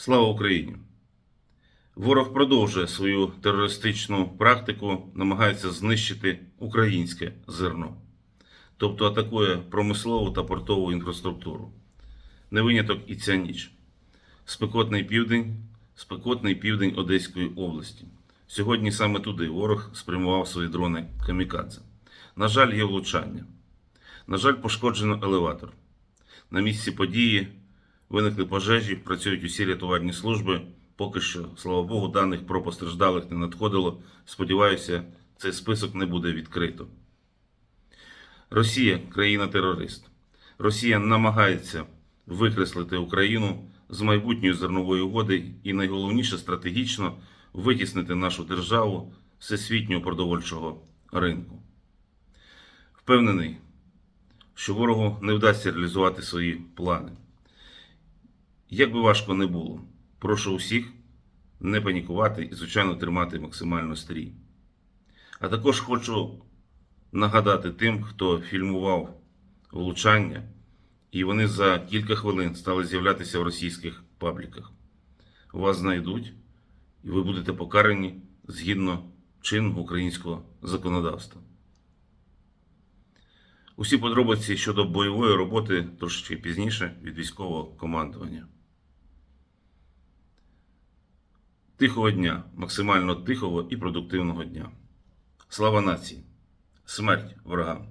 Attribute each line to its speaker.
Speaker 1: Слава Україні! Ворог продовжує свою терористичну практику, намагається знищити українське зерно, тобто атакує промислову та портову інфраструктуру. Не виняток і ця ніч. Спекотний південь, спекотний південь Одеської області. Сьогодні саме туди ворог спрямував свої дрони камікадзе. На жаль, є влучання. На жаль, пошкоджено елеватор. На місці події виникли пожежі, працюють усі рятувальні служби. Поки що, слава Богу, даних про постраждалих не надходило. Сподіваюся, цей список не буде відкрито. Росія країна-терорист. Росія намагається викреслити Україну з майбутньої зернової угоди і найголовніше стратегічно витіснити нашу державу всесвітнього продовольчого ринку. Впевнений, що ворогу не вдасться реалізувати свої плани. Як би важко не було, прошу усіх не панікувати і, звичайно, тримати максимально стрій. А також хочу нагадати тим, хто фільмував влучання, і вони за кілька хвилин стали з'являтися в російських пабліках. Вас знайдуть, і ви будете покарані згідно чинного українського законодавства. Усі подробиці щодо бойової роботи трошечки пізніше від військового командування. Тихого дня, максимально тихого і продуктивного дня. Слава нації! Смерть ворогам!